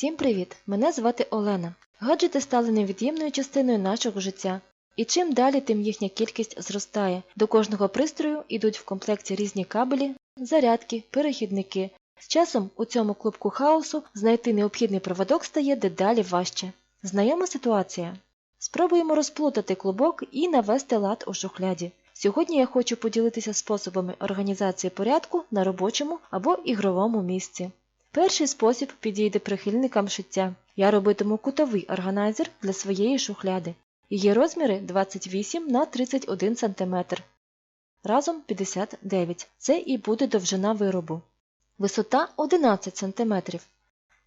Всім привіт! Мене звати Олена. Гаджети стали невід'ємною частиною нашого життя. І чим далі, тим їхня кількість зростає. До кожного пристрою йдуть в комплекті різні кабелі, зарядки, перехідники. З часом у цьому клубку хаосу знайти необхідний проводок стає дедалі важче. Знайома ситуація. Спробуємо розплутати клубок і навести лад у шухляді. Сьогодні я хочу поділитися способами організації порядку на робочому або ігровому місці. Перший спосіб підійде прихильникам шиття. Я робитиму кутовий органайзер для своєї шухляди. Її розміри 28 на 31 см. Разом 59 Це і буде довжина виробу. Висота 11 см.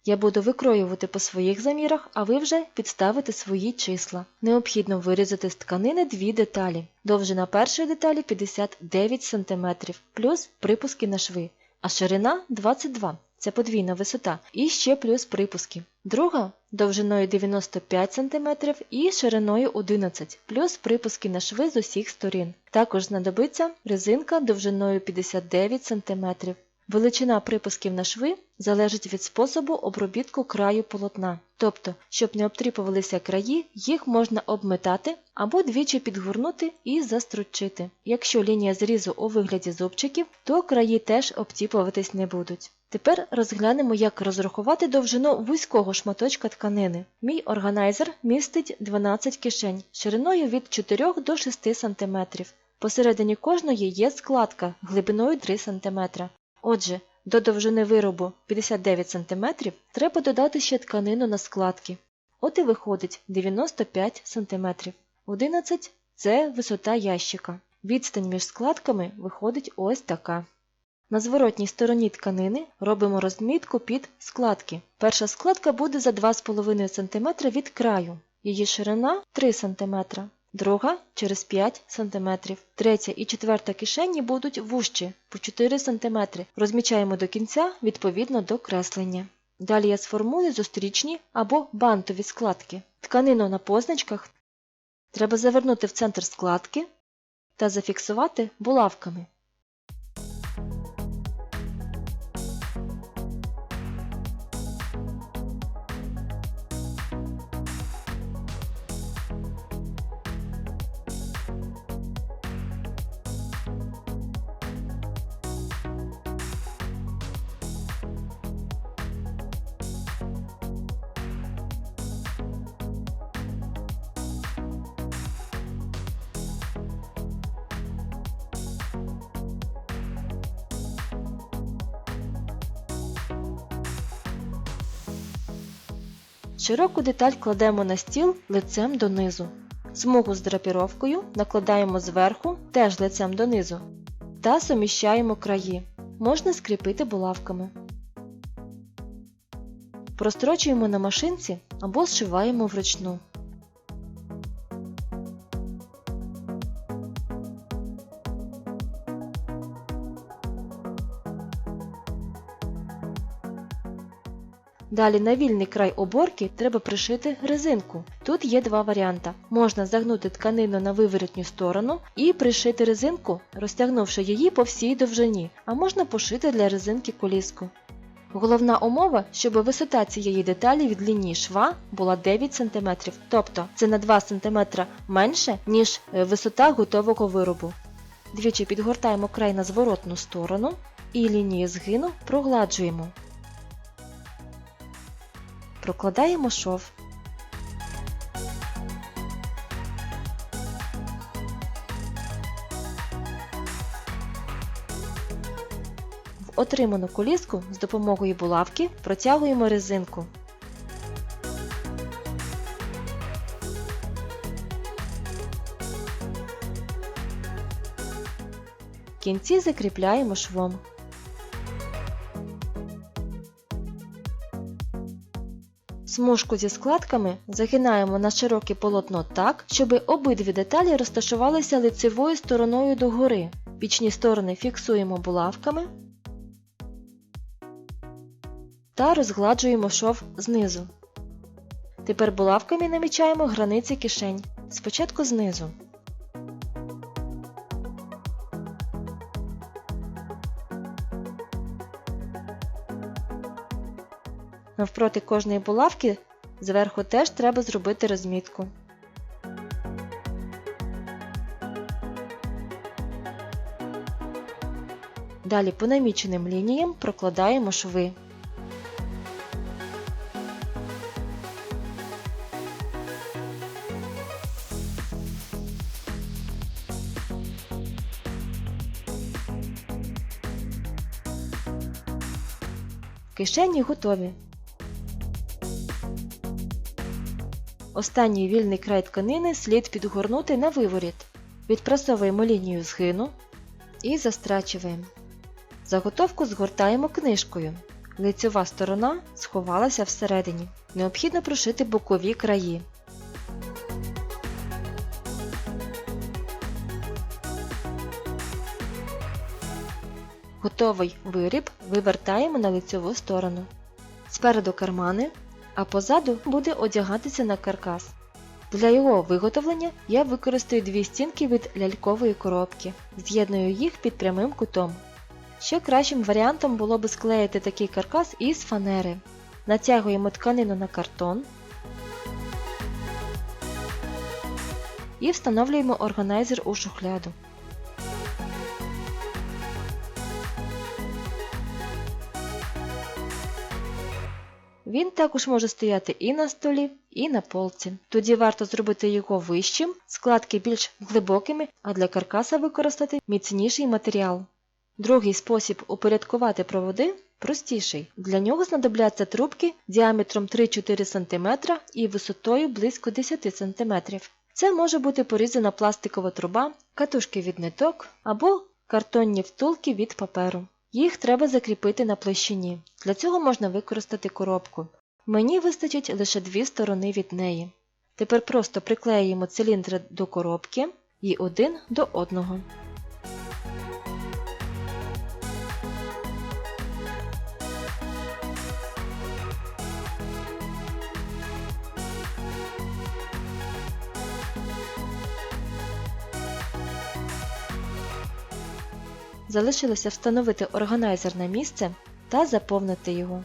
Я буду викроювати по своїх замірах, а ви вже підставите свої числа. Необхідно вирізати з тканини дві деталі. Довжина першої деталі 59 см, плюс припуски на шви, а ширина 22 це подвійна висота, і ще плюс припуски. Друга довжиною 95 см і шириною 11 плюс припуски на шви з усіх сторін. Також знадобиться резинка довжиною 59 см. Величина припусків на шви залежить від способу обробітку краю полотна. Тобто, щоб не обтріпувалися краї, їх можна обметати або двічі підгорнути і застручити. Якщо лінія зрізу у вигляді зубчиків, то краї теж обтіпуватись не будуть. Тепер розглянемо, як розрахувати довжину вузького шматочка тканини. Мій органайзер містить 12 кишень шириною від 4 до 6 см. Посередині кожної є складка глибиною 3 см. Отже, до довжини виробу 59 см треба додати ще тканину на складки. От і виходить 95 см. 11 це висота ящика. Відстань між складками виходить ось така. На зворотній стороні тканини робимо розмітку під складки. Перша складка буде за 2,5 см від краю, її ширина 3 см, друга через 5 см. Третя і четверта кишені будуть вужчі по 4 см. Розмічаємо до кінця відповідно до креслення. Далі я сформую зустрічні або бантові складки. Тканину на позначках треба завернути в центр складки та зафіксувати булавками. Широку деталь кладемо на стіл лицем донизу. Смугу з драпіровкою накладаємо зверху, теж лицем донизу, та суміщаємо краї. Можна скріпити булавками. Прострочуємо на машинці або зшиваємо вручну. Далі на вільний край оборки треба пришити резинку. Тут є два варіанти. Можна загнути тканину на виворотню сторону і пришити резинку, розтягнувши її по всій довжині, а можна пошити для резинки коліску. Головна умова, щоб висота цієї деталі від лінії шва була 9 см, тобто це на 2 см менше, ніж висота готового виробу. Двічі підгортаємо край на зворотну сторону і лінію згину прогладжуємо. Прокладаємо шов. В отриману коліску з допомогою булавки протягуємо резинку. Кінці закріпляємо швом. Смужку зі складками загинаємо на широке полотно так, щоб обидві деталі розташувалися лицевою стороною догори. Бічні сторони фіксуємо булавками та розгладжуємо шов знизу. Тепер булавками намічаємо границі кишень. Спочатку знизу. Навпроти кожної булавки зверху теж треба зробити розмітку. Далі по наміченим лініям прокладаємо шви. Кишені готові. Останній вільний край тканини слід підгорнути на виворіт. Відпрасовуємо лінію згину і застрачуємо. Заготовку згортаємо книжкою. Лицьова сторона сховалася всередині. Необхідно прошити бокові краї. Готовий виріб вивертаємо на лицьову сторону. Спереду кармани, а позаду буде одягатися на каркас. Для його виготовлення я використаю дві стінки від лялькової коробки, з'єдную їх під прямим кутом. Ще кращим варіантом було би склеїти такий каркас із фанери. Натягуємо тканину на картон і встановлюємо органайзер у шухляду. Він також може стояти і на столі, і на полці. Тоді варто зробити його вищим, складки більш глибокими, а для каркаса використати міцніший матеріал. Другий спосіб упорядкувати проводи простіший. Для нього знадобляться трубки діаметром 3-4 см і висотою близько 10 см. Це може бути порізана пластикова труба, катушки від ниток або картонні втулки від паперу. Їх треба закріпити на площині. Для цього можна використати коробку. Мені вистачить лише дві сторони від неї. Тепер просто приклеїмо циліндри до коробки і один до одного. Залишилося встановити органайзер на місце та заповнити його.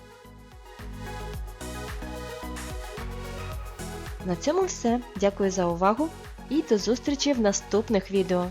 На цьому все. Дякую за увагу і до зустрічі в наступних відео.